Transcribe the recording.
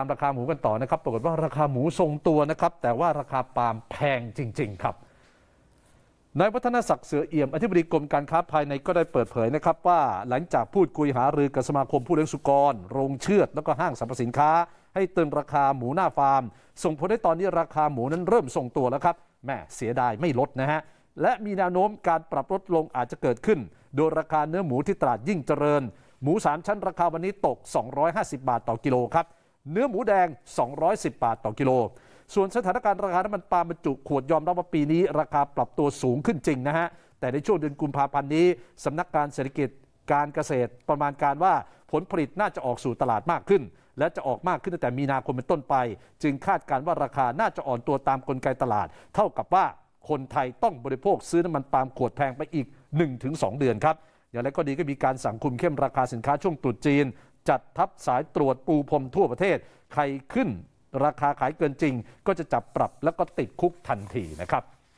ตามราคาหมูกันต่อนะครับ ปรากฏว่าราคาหมูทรงตัวนะครับ แต่ว่าราคาปาล์มแพงจริง ๆ ครับ นายวัฒนศักดิ์เสือเอี่ยมอธิบดีกรมการค้าภายในก็ได้เปิดเผยนะครับ ว่าหลังจากพูดคุยหารือกับสมาคมผู้เลี้ยงสุกร โรงเชือด แล้วก็ห้างสรรพสินค้า ให้ตึงราคาหมูหน้าฟาร์ม ส่งผลให้ตอนนี้ราคาหมูนั้นเริ่มทรงตัวแล้วครับแม่เสียดายไม่ลดนะฮะและมีแนวโน้มการปรับลดลงอาจจะเกิดขึ้น โดยราคาเนื้อหมูที่ตลาดยิ่งเจริญ หมูสามชั้นราคาวันนี้ตก 250 บาทต่อกิโลครับ เนื้อหมูแดง 210 บาทต่อกิโล ส่วนสถานการณ์ราคาน้ำมันปาล์มบรรจุขวดยอมรับว่าปีนี้ ราคาปรับตัวสูงขึ้นจริงนะฮะ แต่ในช่วงเดือนกุมภาพันธ์นี้สำนักการเศรษฐกิจการเกษตรประมาณการว่าผลผลิตน่าจะออกสู่ตลาดมากขึ้น และจะออกมากขึ้นตั้งแต่มีนาคมเป็นต้นไป จึงคาดการณ์ว่าราคาน่าจะอ่อนตัวตามกลไกตลาด เท่ากับว่าคนไทยต้องบริโภคซื้อน้ำมันปาล์มขวดแพงไปอีก 1-2 เดือนครับอย่างไรก็ดีก็มีการสั่งคุมเข้มราคาสินค้าช่วงตรุษจีน จัดทัพสายตรวจปูพรมทั่วประเทศ ใครขึ้นราคาขายเกินจริง ก็จะจับปรับแล้วก็ติดคุกทันทีนะครับ